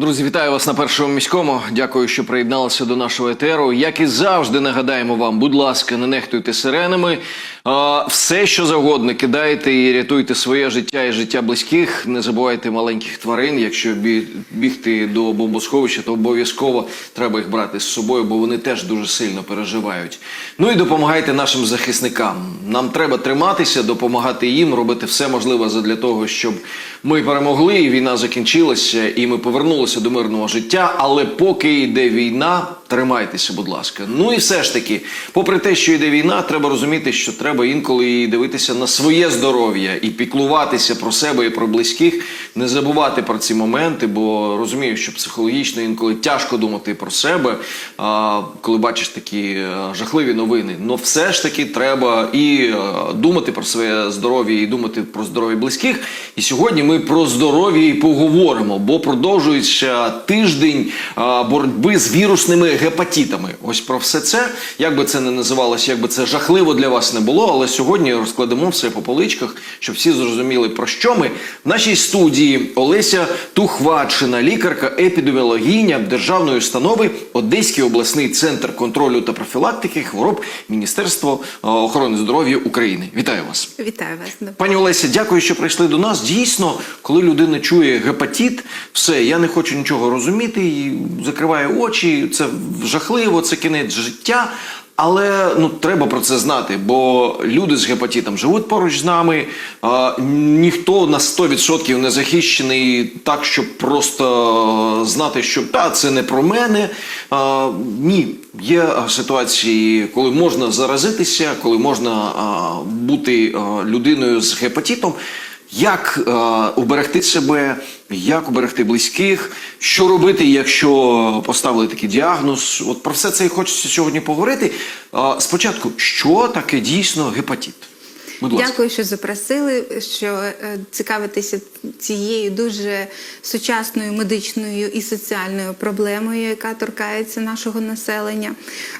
Друзі, вітаю вас на першому міському. Дякую, що приєдналися до нашого етеру. Як і завжди, нагадаємо вам, будь ласка, не нехтуйте сиренами. Все, що завгодно, кидайте і рятуйте своє життя і життя близьких. Не забувайте маленьких тварин. Якщо бі- бігти до бомбосховища, то обов'язково треба їх брати з собою, бо вони теж дуже сильно переживають. Ну і допомагайте нашим захисникам. Нам треба триматися, допомагати їм, робити все можливе для того, щоб ми перемогли, війна закінчилася, і ми повернулися до мирного життя. Але поки йде війна, тримайтеся, будь ласка. Ну і все ж таки, попри те, що йде війна, треба розуміти, що треба інколи і дивитися на своє здоров'я і піклуватися про себе і про близьких, не забувати про ці моменти, бо розумію, що психологічно інколи тяжко думати про себе, коли бачиш такі е, жахливі новини. Но все ж таки треба і е, думати про своє здоров'я, і думати про здоров'я близьких. І сьогодні ми про здоров'я і поговоримо, бо продовжується тиждень боротьби з вірусними гепатитами. Ось про все це, як би це не називалося, як би це жахливо для вас не було, але сьогодні розкладемо все по поличках, щоб всі зрозуміли про що ми. В нашій студії Олеся Тухвачина, лікарка епідеміологиня державної установи Одеський обласний центр контролю та профілактики хвороб Міністерства охорони здоров'я України. Вітаю вас. Вітаю вас. Пані Олеся, дякую, що прийшли до нас. Дійсно, коли людина чує гепатит, все, я не хочу нічого розуміти, і закриває очі, це жахливо, це кінець життя. Але ну треба про це знати, бо люди з гепатитом живуть поруч з нами. А, ніхто на 100% не захищений так, щоб просто знати, що та це не про мене. А, ні, є ситуації, коли можна заразитися, коли можна а, бути а, людиною з гепатитом. Як е, уберегти себе, як уберегти близьких, що робити, якщо поставили такий діагноз? От про все це і хочеться сьогодні поговорити. Е, спочатку, що таке дійсно гепатит? Будь ласка. Дякую, що запросили, що е, цікавитеся цією дуже сучасною медичною і соціальною проблемою, яка торкається нашого населення.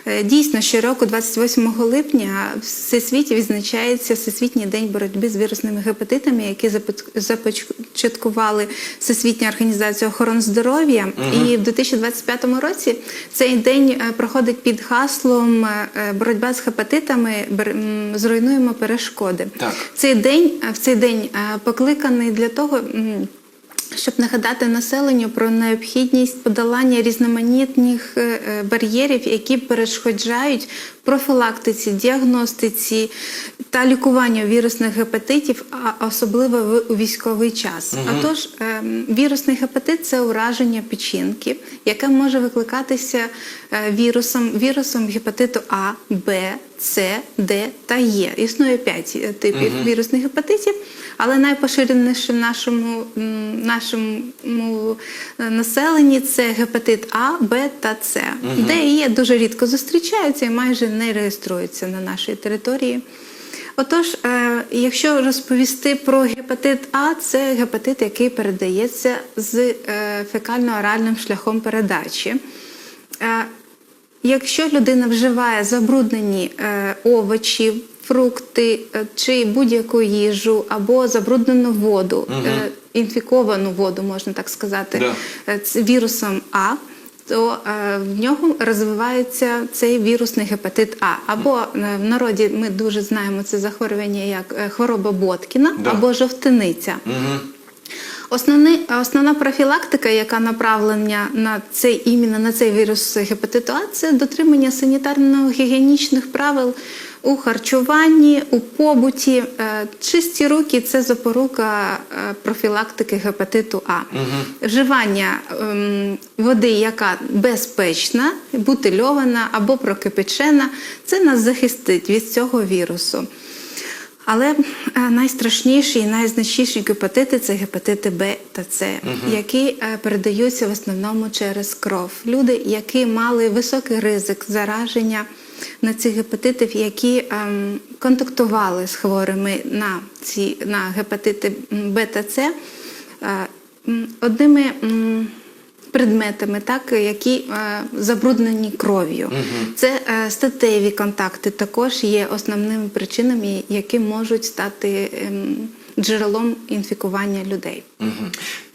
Е, Дійсно, щороку, 28 липня, в всесвіті відзначається Всесвітній день боротьби з вірусними гепатитами, започ- започаткували Всесвітня організація охорони здоров'я. І в 2025 році цей день е, проходить під гаслом боротьба з гепатитами, зруйнуємо перешкоди. Так. Цей день в цей день е, покликаний для того. Щоб нагадати населенню про необхідність подолання різноманітних е, е, бар'єрів, які перешкоджають профілактиці, діагностиці та лікуванню вірусних гепатитів, а особливо в- у військовий час. Отож, ем, вірусний гепатит це ураження печінки, яке може викликатися е, вірусом, вірусом гепатиту А, Б, С, Д та Е. Існує п'ять е, типів вірусних гепатитів, але найпоширенішим в нашому, нашому населенні це гепатит А, Б та С. Д і Е дуже рідко зустрічаються і майже не реєструються на нашій території. Отож, е, якщо розповісти про гепатит А, це гепатит, який передається з е, фекально-оральним шляхом передачі. Е, Якщо людина вживає забруднені овочі, фрукти чи будь-яку їжу або забруднену воду, е, інфіковану воду, можна так сказати, Да. вірусом А, то е, в нього розвивається цей вірусний гепатит А. Або е, в народі ми дуже знаємо це захворювання як е, хвороба Боткіна Да. або жовтиниця. Основний, основна профілактика, яка направлена на цей іменно на цей вірус гепатиту А, це дотримання санітарно-гігієнічних правил у харчуванні, у побуті. Е, Чисті руки це запорука е, профілактики гепатиту А. Вживання ем, води, яка безпечна, бутильована або прокипячена, це нас захистить від цього вірусу. Але е, найстрашніші і найзначніші гепатити це гепатити Б та С, які е, передаються в основному через кров. Люди, які мали високий ризик зараження на цих гепатитів, які ем, контактували з хворими на ці на гепатити м, Б та С, е, одними. предметами, так, які е, забруднені кров'ю. Це е, статеві контакти також є основними причинами, які можуть стати ем, джерелом інфікування людей. Мгм.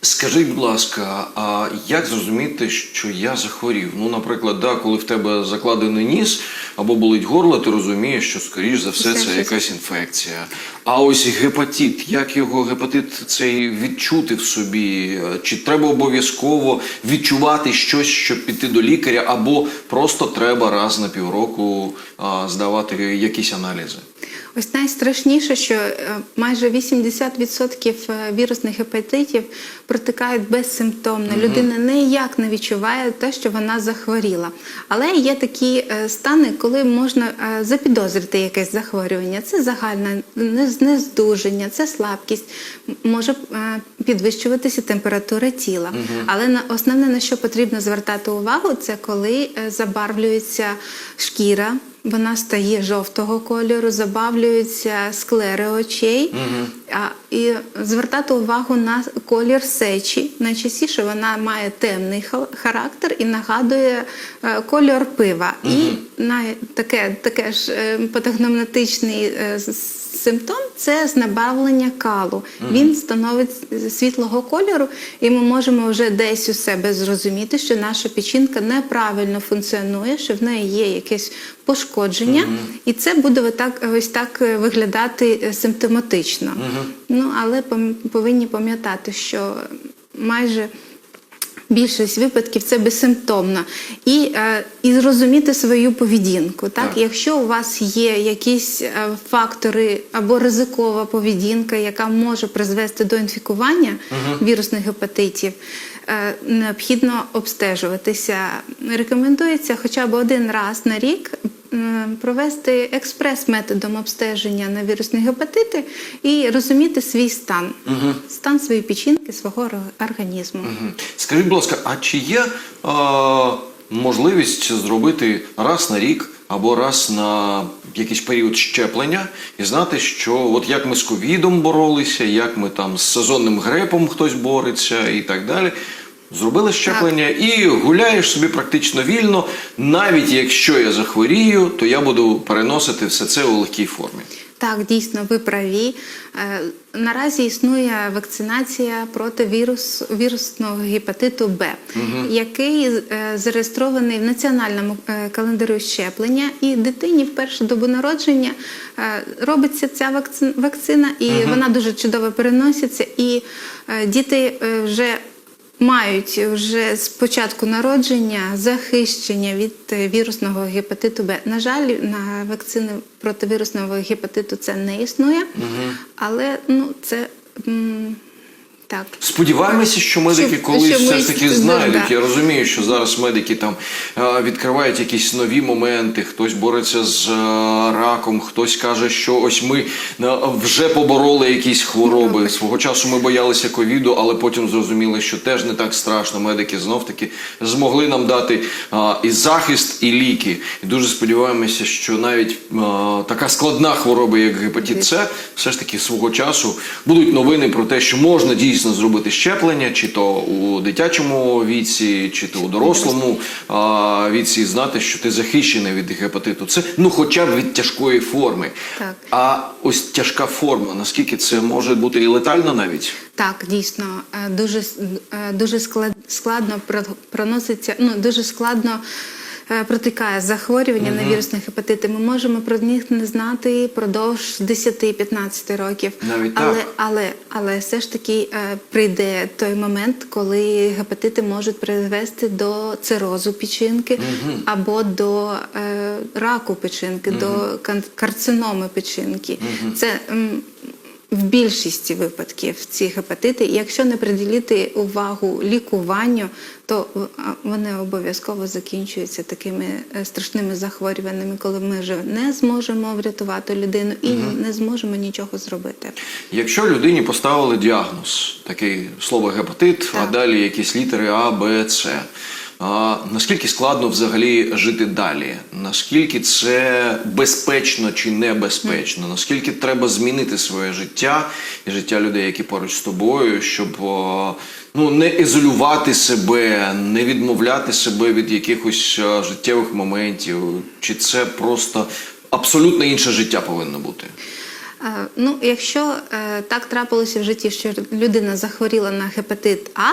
Скажіть, будь ласка, а як зрозуміти, що я захворів? Ну, наприклад, да, коли в тебе закладений ніс або болить горло, ти розумієш, що скоріш за все Це якась інфекція. А ось гепатит, як його гепатит цей відчути в собі? Чи треба обов'язково відчувати щось, щоб піти до лікаря, або просто треба раз на півроку а, здавати якісь аналізи? Ось найстрашніше, що е, майже 80% е, вірусних гепатитів протикають безсимптомно. Людина ніяк не відчуває те, що вона захворіла. Але є такі е, стани, коли можна запідозрити якесь захворювання. Це загальне нез- нездужання, це слабкість, може підвищуватися температура тіла. Але на основне на що потрібно звертати увагу, це коли забарвлюється шкіра. Вона стає жовтого кольору, забавлюються склери очей. А, і звертати увагу на колір сечі. Найчастіше вона має темний ха- характер і нагадує е, кольор пива. І на таке, таке ж е, патогноматичний е, симптом це знебавлення калу. Він становить світлого кольору, і ми можемо вже десь у себе зрозуміти, що наша печінка неправильно функціонує, що в неї є якесь пошкодження, і це буде отак, ось так е, виглядати е, симптоматично. Ну але повинні пам'ятати, що майже Більшість випадків це безсимптомно. І, е, і зрозуміти свою поведінку. Так? Так. Якщо у вас є якісь фактори або ризикова поведінка, яка може призвести до інфікування вірусних гепатитів, необхідно обстежуватися. Рекомендується хоча б один раз на рік провести експрес-методом обстеження на вірусні гепатити і розуміти свій стан, стан своєї печінки, свого організму. Мгм. Скажіть, будь ласка, а чи є е, можливість зробити раз на рік або раз на якийсь період щеплення і знати, що от як ми з ковідом боролися, як ми там з сезонним грипом хтось бореться і так далі. Зробили щеплення і гуляєш собі практично вільно. Навіть якщо я захворію, то я буду переносити все це у легкій формі. Так, дійсно, ви праві. Е, Наразі існує вакцинація проти вірус, вірусного гепатиту Б, який е, зареєстрований в національному е, календарю щеплення, і дитині в першу добу народження робиться ця вакци- вакцина, і вона дуже чудово переноситься. І діти вже мають вже з початку народження захищення від е, вірусного гепатиту Б. На жаль, на вакцини проти вірусного гепатиту це не існує, але ну це м, так. Сподіваємося, що медики Що- колись що все ж таки знайдуть. да. Я розумію, що зараз медики там відкривають якісь нові моменти. Хтось бореться з раком, хтось каже, що ось ми вже побороли якісь хвороби. Свого часу ми боялися ковіду, але потім зрозуміли, що теж не так страшно. Медики знов таки змогли нам дати і захист, і ліки. І дуже сподіваємося, що навіть така складна хвороба, як гепатит С, все ж таки свого часу будуть новини про те, що можна дійсно зробити щеплення, чи то у дитячому віці, чи то у дорослому а, віці, знати, що ти захищений від гепатиту С, ну хоча б від тяжкої форми. Так. А ось тяжка форма, наскільки це може бути і летально навіть? Так, дійсно, е, дуже, е, дуже склад- складно про- проноситься, ну дуже складно е, протикає захворювання на вірусні гепатити. Ми можемо про них не знати продовж 10-15 років. Навіть але, так? але, але все ж таки е, прийде той момент, коли гепатити можуть привести до цирозу печінки або до е, раку печінки, до кан- карциноми печінки. Це м, в більшості випадків ці гепатити, якщо не приділити увагу лікуванню, то е, вони обов'язково закінчуються такими е, страшними захворюваннями, коли ми вже не зможемо врятувати людину і не зможемо нічого зробити. Якщо людині поставили діагноз, такий слово гепатит, а далі якісь літери А, Б, С. А, наскільки складно взагалі жити далі? Наскільки це безпечно чи небезпечно? Наскільки треба змінити своє життя і життя людей, які поруч з тобою, щоб ну, не ізолювати себе, не відмовляти себе від якихось е, життєвих моментів? Чи це просто абсолютно інше життя повинно бути? Е, Ну, якщо е, так трапилося в житті, що людина захворіла на гепатит А,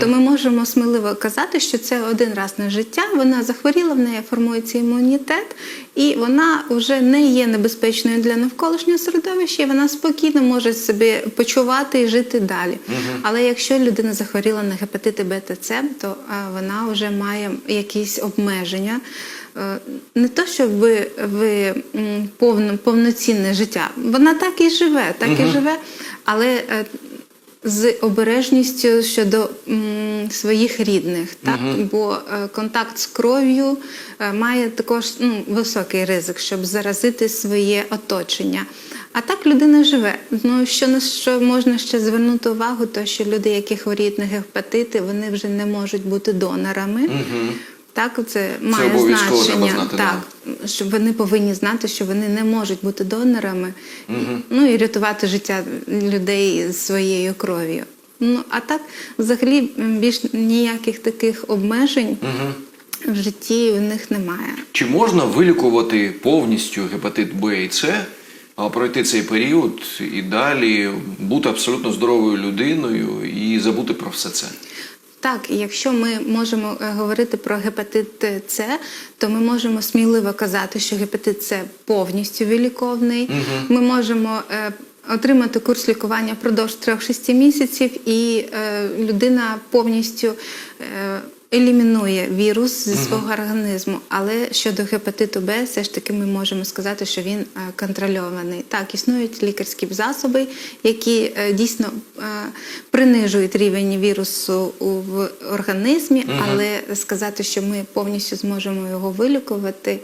то ми можемо сміливо казати, що це один раз на життя. Вона захворіла, в неї формується імунітет, і вона вже не є небезпечною для навколишнього середовища, і вона спокійно може себе почувати і жити далі. Але якщо людина захворіла на гепатити Б та С, то е, вона вже має якісь обмеження. Е, Не то, щоб ви, ви повно, повноцінне життя. Вона так і живе, так і живе, але е, з обережністю щодо м, своїх рідних, так? бо е, контакт з кров'ю е, має також ну, високий ризик, щоб заразити своє оточення. А так людина живе. Ну що на що можна ще звернути увагу, то що люди, які хворіють на гепатити, вони вже не можуть бути донорами. Так, це має треба значення. знати, так, щоб вони повинні знати, що вони не можуть бути донорами, ну і рятувати життя людей своєю кров'ю. Ну а так, взагалі, більш ніяких таких обмежень в житті у них немає. Чи можна вилікувати повністю гепатит Б і С, пройти цей період і далі бути абсолютно здоровою людиною і забути про все це? Так, і якщо ми можемо е, говорити про гепатит С, то ми можемо сміливо казати, що гепатит С повністю виліковний. Ми можемо е, отримати курс лікування впродовж 3-6 місяців, і е, людина повністю е, елімінує вірус зі свого організму. Але щодо гепатиту Б, все ж таки ми можемо сказати, що він е, контрольований. Так, існують лікарські засоби, які е, дійсно е, принижують рівень вірусу в організмі, але сказати, що ми повністю зможемо його вилікувати.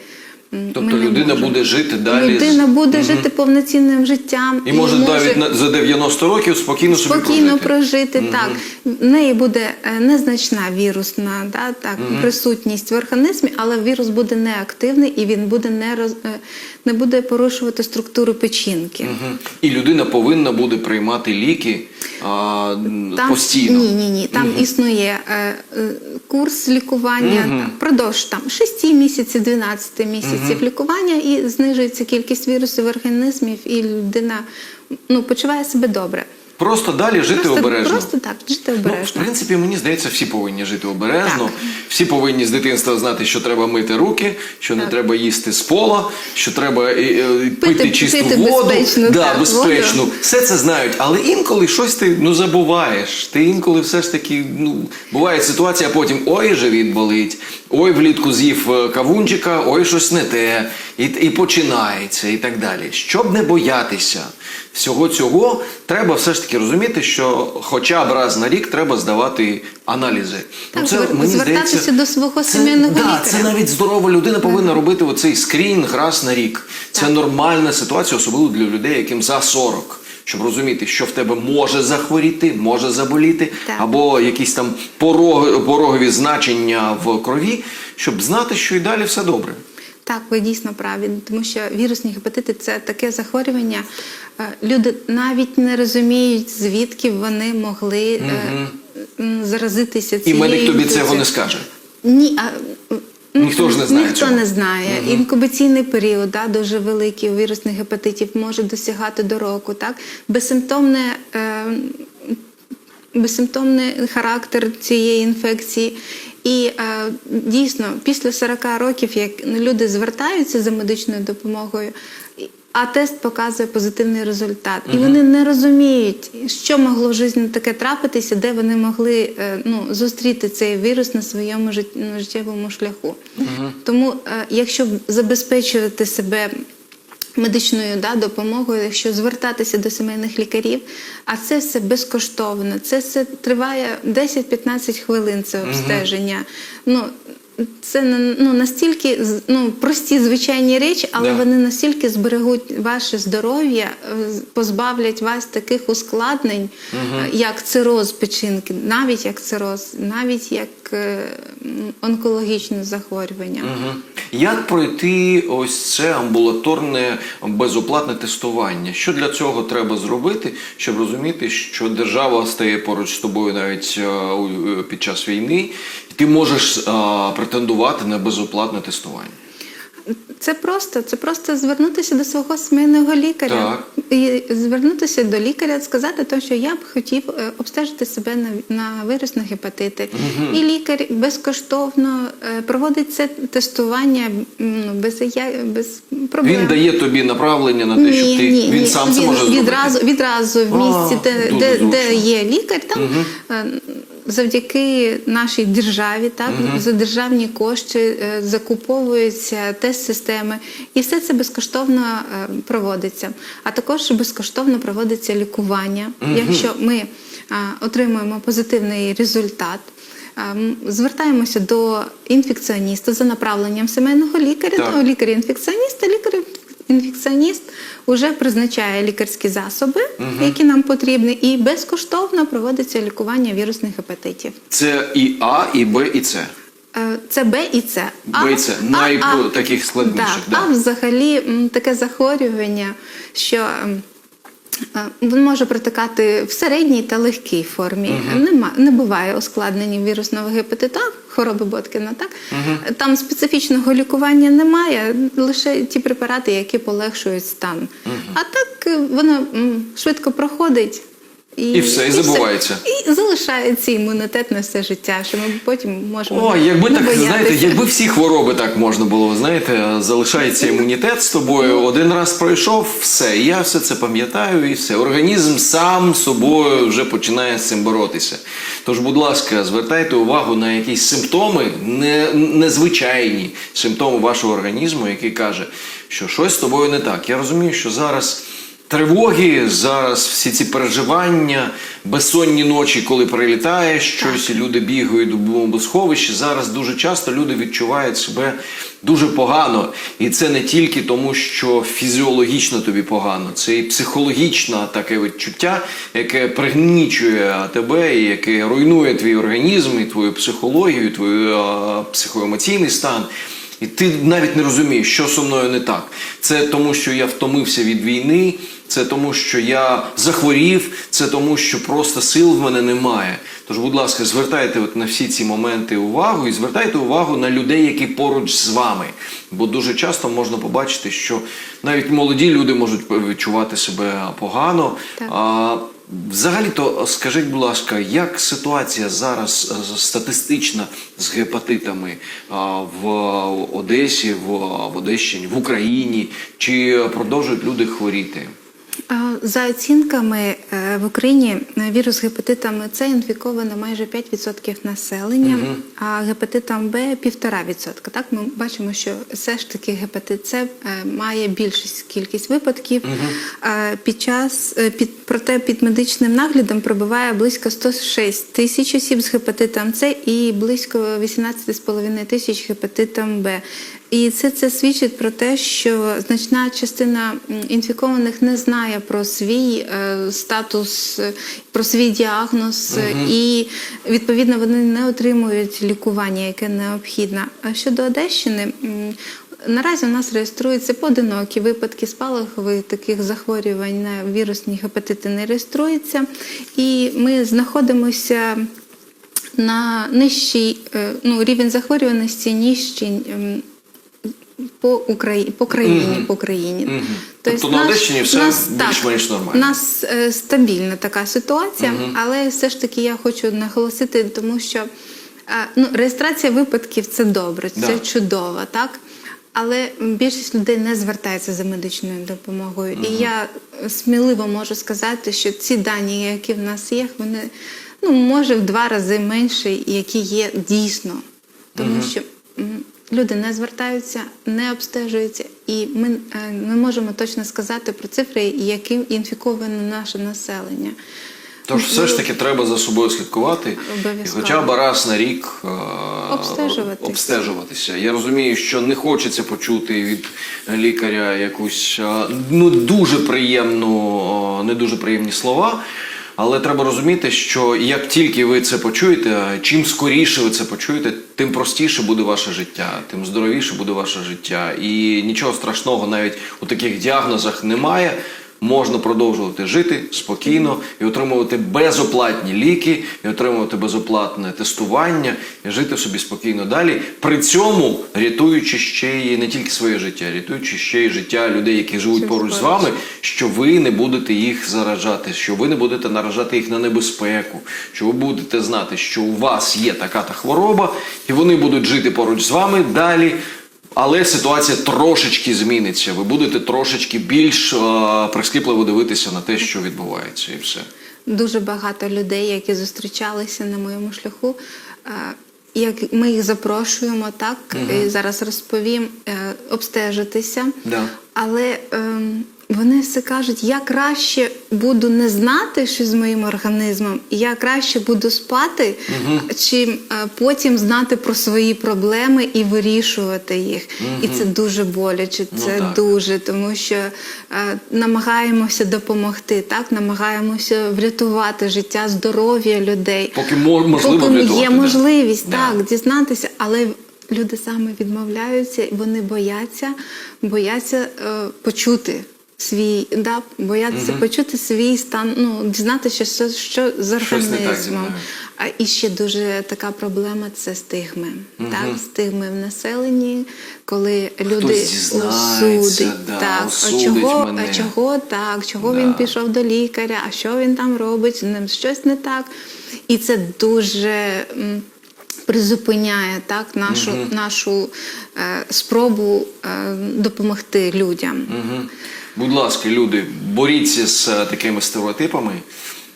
Тобто ми людина можемо. буде жити далі Людина буде жити повноцінним життям І може навіть на- за 90 років спокійно собі спокійно прожити. прожити. Так в неї буде е, незначна вірусна да, так, присутність в організмі, але вірус буде неактивний і він буде не роз, е, не буде порушувати структуру печінки. Угу. І людина повинна буде приймати ліки а, там, постійно. Ні, ні, ні. Там існує е, е, курс лікування угу. продовж там 6 місяців, 12 місяців лікування, і знижується кількість вірусів в організмі, і людина ну, почуває себе добре. Просто далі жити Просто, обережно. просто так, жити Ну, в принципі, мені здається, всі повинні жити обережно. Так. Всі повинні з дитинства знати, що треба мити руки, що не треба їсти з пола, що треба е, е, пити, Пити- чисту пити воду, безпечну, да, так, безпечну. воду. Все це знають. Але інколи щось ти ну забуваєш. Ти інколи все ж таки, ну буває ситуація, а потім ой, живіт болить, ой, влітку з'їв е, кавунчика, ой, щось не те, і, і починається, і так далі. Щоб не боятися всього цього, треба все ж таки розуміти, що хоча б раз на рік треба здавати аналізи. Так, звер- звертатися до свого це, сімейного да, лікаря. Це навіть здорова людина повинна робити оцей скрінінг раз на рік. Це Так. нормальна ситуація, особливо для людей, яким за 40. Щоб розуміти, що в тебе може захворіти, може заболіти, Так. або якісь там порог, порогові значення в крові, щоб знати, що і далі все добре. Так, ви дійсно праві, тому що вірусні гепатити це таке захворювання. е, Люди навіть не розуміють, звідки вони могли м, заразитися І цією медик тобі цього не скаже. Ні, а, Ніхто ж не знає Ніхто цього. не знає. Інкубаційний період да, дуже великий у вірусних гепатитів може досягати до року. Так? Безсимптомне, е, безсимптомний характер цієї інфекції. І е, дійсно, після 40 років, як люди звертаються за медичною допомогою, а тест показує позитивний результат. І вони не розуміють, що могло в житті таке трапитися, де вони могли е, ну, зустріти цей вірус на своєму жит- життєвому шляху. Тому, е, якщо забезпечувати себе медичною да, допомогою, якщо звертатися до сімейних лікарів, а це все безкоштовно, це все триває 10-15 хвилин, це обстеження. Ну, це ну, настільки ну, прості звичайні речі, але Да. вони настільки зберегуть ваше здоров'я, е, позбавлять вас таких ускладнень, е, як цироз печінки, навіть як цироз, навіть як е, онкологічне захворювання. Мгм. Як пройти ось це амбулаторне безоплатне тестування? Що для цього треба зробити, щоб розуміти, що держава стає поруч з тобою навіть під час війни, ти можеш е, претендувати на безоплатне тестування? Це просто, це просто звернутися до свого сімейного лікаря. Так. і звернутися до лікаря, сказати, то, що я б хотів е, обстежити себе на, на вірус на гепатити. І лікар безкоштовно е, проводить це тестування без, я- без проблем. Він дає тобі направлення на те, щоб ти він сам це Він може зробити. відразу, відразу в місці, А, де, дуже де, де є лікар, там е, завдяки нашій державі, так за державні кошти е, закуповуються тест-системи, і все це безкоштовно е, проводиться. А також безкоштовно проводиться лікування, якщо ми отримуємо позитивний результат. Звертаємося до інфекціоніста за направленням сімейного лікаря, Так. до лікаря-інфекціоніста, лікар інфекціоніст вже призначає лікарські засоби, які нам потрібні, і безкоштовно проводиться лікування вірусних гепатитів. Це і А, і Б, і С. Е, Це Б і С. Б і С. Най- таких складніших, Да. да. А взагалі таке захворювання, що е, він може протикати в середній та легкій формі. Нема, не буває ускладнень вірусного гепатиту, А, хвороби Боткіна. Так? Там специфічного лікування немає, лише ті препарати, які полегшують стан. А так е, воно швидко проходить. І все, і забувається. І залишається імунітет на все життя, що ми потім можемо О, якби так боятися. знаєте, якби всі хвороби так можна було, знаєте, залишається імунітет з тобою. Один раз пройшов, все. і Я все це пам'ятаю, і все. Організм сам собою вже починає з цим боротися. Тож, будь ласка, звертайте увагу на якісь симптоми, не, незвичайні симптоми вашого організму, який каже, що щось з тобою не так. Я розумію, що зараз. Тривоги, зараз всі ці переживання, безсонні ночі, коли прилітає щось, і люди бігають до бомбосховища. Зараз дуже часто люди відчувають себе дуже погано. І це не тільки тому, що фізіологічно тобі погано, це і психологічне таке відчуття, яке пригнічує тебе, і яке руйнує твій організм, і твою психологію, твій а, психоемоційний стан. І ти навіть не розумієш, що зі мною не так. Це тому, що я втомився від війни, це тому, що я захворів, це тому, що просто сил в мене немає. Тож, будь ласка, звертайте от на всі ці моменти увагу і звертайте увагу на людей, які поруч з вами. Бо дуже часто можна побачити, що навіть молоді люди можуть відчувати себе погано. Так. А, Взагалі-то скажіть, будь ласка, як ситуація зараз е, статистична з гепатитами в Одесі, в, в Одещині, в Україні? Чи продовжують люди хворіти? За оцінками е, в Україні е, вірус гепатитами С інфіковано майже 5% населення, а гепатитом Б 1,5%. Так ми бачимо, що все ж таки гепатит С е, має більшість кількість випадків. Під час під проте під медичним наглядом пробуває близько 106 тисяч осіб з гепатитом С і близько 18,5 тисяч гепатитом Б. І це, це свідчить про те, що значна частина інфікованих не знає про свій е, статус, е, про свій діагноз, е, і відповідно вони не отримують лікування, яке необхідне. А щодо Одещини. Наразі у нас реєструються поодинокі випадки спалахових таких захворювань на вірусні гепатити не реєструються. І ми знаходимося на нижчий е, ну, рівень захворюваності нижчий ем, по Україні, по країні. По країні. Мгм. Тобто на Одещині все більш-менш так, нормально. У нас е, стабільна така ситуація, але все ж таки я хочу наголосити, тому що е, ну, реєстрація випадків це добре, це Да. чудово, так? Але більшість людей не звертається за медичною допомогою. І я сміливо можу сказати, що ці дані, які в нас є, вони ну, може в два рази менше, які є дійсно. Тому що м, люди не звертаються, не обстежуються, і ми не можемо точно сказати про цифри, яким інфіковане наше населення. Тож все ж таки треба за собою слідкувати і хоча б раз на рік е, Обстежуватись. обстежуватися. Я розумію, що не хочеться почути від лікаря якусь е, ну дуже приємну, е, не дуже приємні слова. Але треба розуміти, що як тільки ви це почуєте, чим скоріше ви це почуєте, тим простіше буде ваше життя, тим здоровіше буде ваше життя. І нічого страшного навіть у таких діагнозах немає. Можна продовжувати жити спокійно і отримувати безоплатні ліки, і отримувати безоплатне тестування, і жити собі спокійно далі. При цьому рятуючи ще й не тільки своє життя, рятуючи ще й життя людей, які живуть поруч з вами, що ви не будете їх заражати, що ви не будете наражати їх на небезпеку, що ви будете знати, що у вас є така та хвороба, і вони будуть жити поруч з вами далі. Але ситуація трошечки зміниться. Ви будете трошечки більш е, прискіпливо дивитися на те, що відбувається, і все. Дуже багато людей, які зустрічалися на моєму шляху. е, Як ми їх запрошуємо, так і зараз розповім е, обстежитися, Да. але ем, вони все кажуть, я краще буду не знати, що з моїм організмом, я краще буду спати, чим е, потім знати про свої проблеми і вирішувати їх. І це дуже боляче. Ну, Це так. дуже, тому що е, намагаємося допомогти, так намагаємося врятувати життя, здоров'я людей. Поки мо- можливо Поки врятувати, є можливість Да. так дізнатися, але люди саме відмовляються, вони бояться, бояться е, почути. Свій да, боятися почути свій стан, ну дізнатися, що, що з організмом. А і ще дуже така проблема це стигми. Так, стигми в населенні, коли люди дізнається, да, так, а чого, мене. а чого так, чого Да. він пішов до лікаря, а що він там робить, з ним щось не так. І це дуже. Призупиняє так нашу, нашу е, спробу е, допомогти людям. Угу. Будь ласка, люди, боріться з е, такими стереотипами.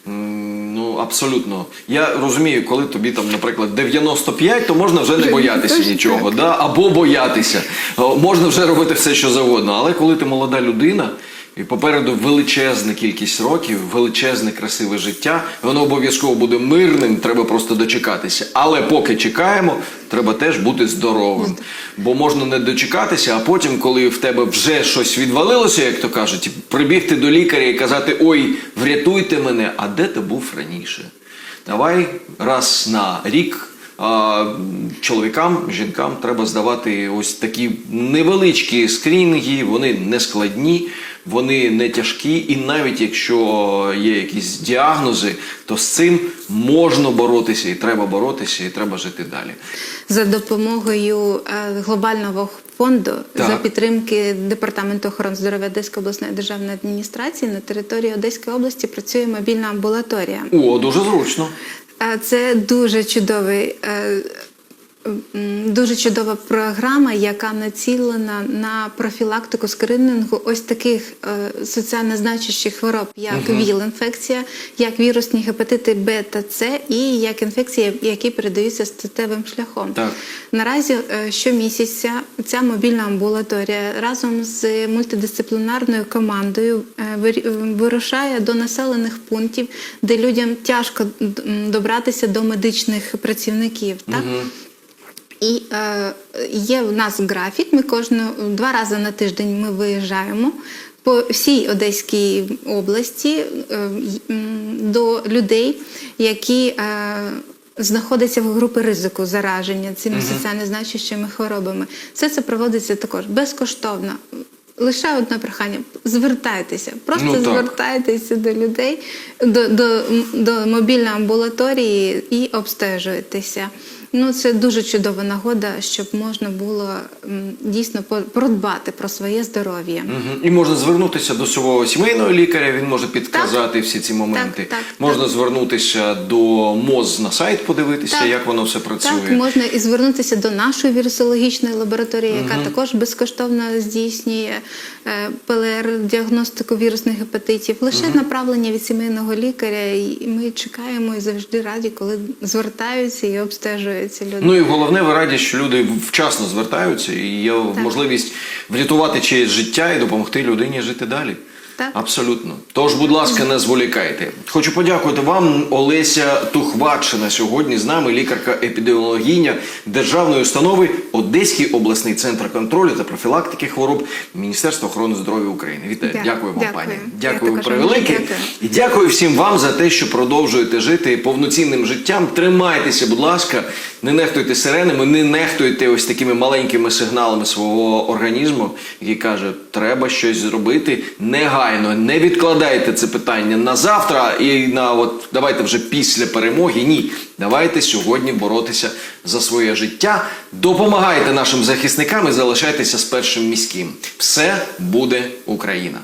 Ну, абсолютно. Я розумію, коли тобі там, наприклад, 95, то можна вже не боятися нічого, да? або боятися. Можна вже робити все, що завгодно. Але коли ти молода людина, і попереду величезна кількість років, величезне красиве життя, воно обов'язково буде мирним, треба просто дочекатися. Але поки чекаємо, треба теж бути здоровим. Бо можна не дочекатися, а потім, коли в тебе вже щось відвалилося, як то кажуть, прибігти до лікаря і казати: Ой, врятуйте мене, а де ти був раніше? Давай раз на рік. Чоловікам, жінкам треба здавати ось такі невеличкі скринінги, вони не складні, вони не тяжкі, і навіть якщо є якісь діагнози, то з цим можна боротися, і треба боротися, і треба жити далі. За допомогою е, глобального фонду Так. за підтримки департаменту охорони здоров'я Одеської обласної державної адміністрації на території Одеської області працює мобільна амбулаторія. О, дуже зручно. Е, Це дуже чудовий. Дуже чудова програма, яка націлена на профілактику скринінгу ось таких е, соціально значущих хвороб, як ВІЛ-інфекція, як вірусні гепатити Б та С, і як інфекції, які передаються статевим шляхом. Так. Наразі е, щомісяця ця мобільна амбулаторія разом з мультидисциплінарною командою е, е, вирушає до населених пунктів, де людям тяжко добратися до медичних працівників. Так? І е, є в нас графік. Ми кожного два рази на тиждень ми виїжджаємо по всій Одеській області е, до людей, які е, знаходяться в групі ризику зараження цими соціально значущими хворобами. Все це проводиться також безкоштовно. Лише одне прохання: звертайтеся, просто Ну, звертайтеся до людей, до, до, до мобільної амбулаторії і обстежуйтеся. Ну, це дуже чудова нагода, щоб можна було м, дійсно по- продбати про своє здоров'я. Мгм. І можна звернутися до свого сімейного лікаря, він може підказати всі ці моменти. Так, так, можна звернутися до МОЗ на сайт, подивитися, Так. як воно все працює. Так, можна і звернутися до нашої вірусологічної лабораторії, яка також безкоштовно здійснює е, ПЛР-діагностику вірусних гепатитів. Лише направлення від сімейного лікаря, і ми чекаємо і завжди раді, коли звертаються і обстежуються люди. Ну і головне, ви раді, що люди вчасно звертаються і є можливість врятувати чиєсь життя і допомогти людині жити далі. Так. Абсолютно. Тож, будь ласка, не зволікайте. Хочу подякувати вам, Олеся Тухватшина. Сьогодні з нами лікарка-епідеміологиня державної установи Одеський обласний центр контролю та профілактики хвороб Міністерства охорони здоров'я України. Вітаю, Дя- дякую вам, дякую. пані. Дякую превелике. І дякую всім вам за те, що продовжуєте жити повноцінним життям. Тримайтеся, будь ласка, Не нехтуйте сиренами, не нехтуйте ось такими маленькими сигналами свого організму, який каже, треба щось зробити негайно. Не відкладайте це питання на завтра і на от давайте вже після перемоги. Ні, давайте сьогодні боротися за своє життя. Допомагайте нашим захисникам і залишайтеся з першим міським. Все буде Україна.